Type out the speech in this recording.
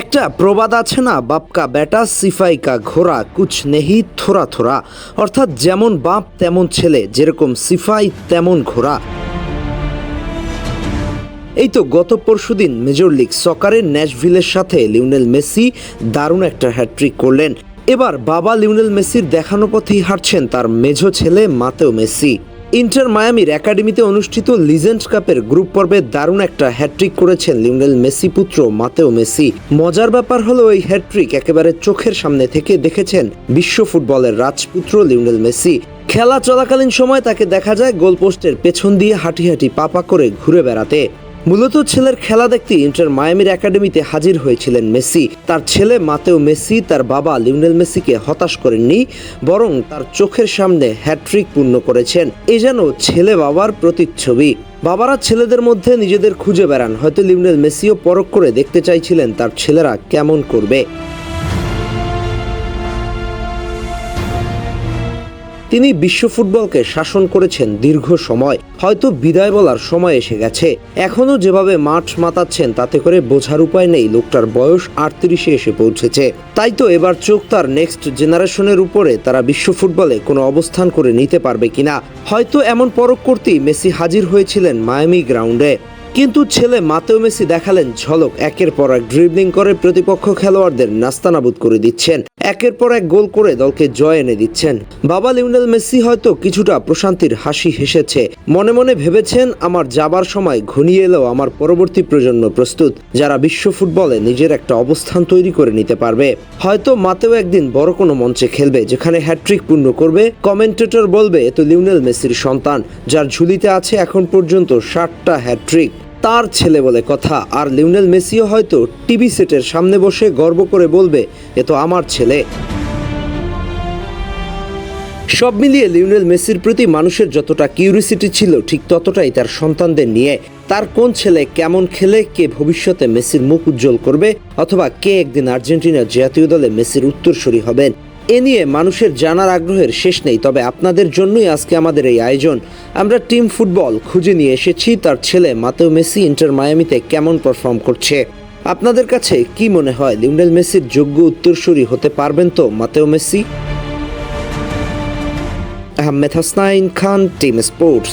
একটা প্রবাদ আছে না, বাপকা বেটা সিফাই কা ঘোড়া, কুছ নেহি থোরা থোরা অর্থাৎ যেমন বাপ, তেমন ছেলে, যেরকম সিফাই, তেমন ঘোড়া। এই তো গত পরশুদিন মেজর লিগ সকারের ন্যাশভিলের সাথে লিওনেল মেসি দারুণ একটা হ্যাট্রিক করলেন। এবার বাবা লিওনেল মেসির দেখানো পথেই হাঁটছেন তার মেঝো ছেলে মাতেও মেসি। ইন্টার মায়ামির একাডেমিতে অনুষ্ঠিত লিজেন্ড কাপের গ্রুপ পর্বে দারুণ একটা হ্যাট্রিক করেছেন লিওনেল মেসি পুত্র মাতেও মেসি। মজার ব্যাপার হলো এই হ্যাট্রিক একেবারে চোখের সামনে থেকে দেখেছেন বিশ্ব ফুটবলের রাজপুত্র লিওনেল মেসি। খেলা চলাকালীন সময় তাকে দেখা যায় গোলপোস্টের পেছন দিয়ে হাঁটি হাঁটি পাপা করে ঘুরে বেড়াতে। মূলত ছেলের খেলা দেখতে ইন্টার মায়ামির একাডেমিতে হাজির হয়েছিলেন মেসি। তার ছেলে মাতেও মেসি, তার বাবা লিওনেল মেসিকে হতাশ করেননি, বরং তার চোখের সামনে হ্যাট্রিক পূর্ণ করেছেন। এ যেন ছেলে বাবার প্রতিচ্ছবি। বাবারা ছেলেদের মধ্যে নিজেদের খুঁজে বেড়ান। হয়তো লিওনেল মেসিও পরখ করে দেখতে চাইছিলেন তার ছেলেরা কেমন করবে। তিনি বিশ্ব ফুটবলকে শাসন করেছেন দীর্ঘ সময়। হয়তো বিদায় বলার সময় এসে গেছে। এখনও যেভাবে মাঠ মাতাচ্ছেন, তাতে করে বোঝার উপায় নেই। লোকটার বয়স আটত্রিশে এসে পৌঁছেছে। তাই তো এবার চোখ তার নেক্সট জেনারেশনের উপরে। তারা বিশ্ব ফুটবলে কোনো অবস্থান করে নিতে পারবে কিনা? হয়তো এমন পরখ করতেই মেসি হাজির হয়েছিলেন মায়ামি গ্রাউন্ডে। কিন্তু ছেলে মাতেও মেসি দেখালেন ঝলক। একের পর এক ড্রিবলিং করে প্রতিপক্ষ খেলোয়াড়দের নাস্তানাবুদ করে দিচ্ছেন। একের পর এক গোল করে দলকে জয় এনে দিচ্ছেন। বাবা লিওনেল মেসি হয়তো কিছুটা প্রশান্তির হাসি হেসেছে। মনে মনে ভেবেছেন, আমার যাবার সময় ঘনিয়ে এলেও আমার পরবর্তী প্রজন্ম প্রস্তুত। যারা বিশ্ব ফুটবলে নিজের একটা অবস্থান তৈরি করে নিতে পারবে। হয়তো মাতেও একদিন বড় কোনো মঞ্চে খেলবে, যেখানে হ্যাট্রিক পূর্ণ করবে। কমেন্টেটর বলবে, এ তো লিওনেল মেসির সন্তান, যার ঝুলিতে আছে এখন পর্যন্ত ষাটটা হ্যাট্রিক তার ছেলে বলে কথা। আর লিওনেল মেসিও হয়তো টিভি সেটের সামনে বসে গর্ব করে বলবে, এ তো আমার ছেলে। সব মিলিয়ে লিওনেল মেসির প্রতি মানুষের যতটা কিউরিসিটি ছিল, ঠিক ততটাই তার সন্তানদের নিয়ে। তার কোন ছেলে কেমন খেলে, কে ভবিষ্যতে মেসির মুখ উজ্জ্বল করবে, অথবা কে একদিন আর্জেন্টিনার জাতীয় দলে মেসির উত্তরসূরি হবেন এ নিয়ে মানুষের জানার আগ্রহের শেষ নেই, তবে আপনাদের জন্যই আজকে আমাদের এই আয়োজন। আমরা টিম ফুটবল খুঁজে নিয়ে এসেছি, তার ছেলে মাতেও মেসি ইন্টার মায়ামিতে কেমন পারফর্ম করছে। আপনাদের কাছে কি মনে হয়, লিওনেল মেসির যোগ্য উত্তরসূরি হতে পারবেন তো Mateo Messi? Ahmed Hasnain Khan, team sports.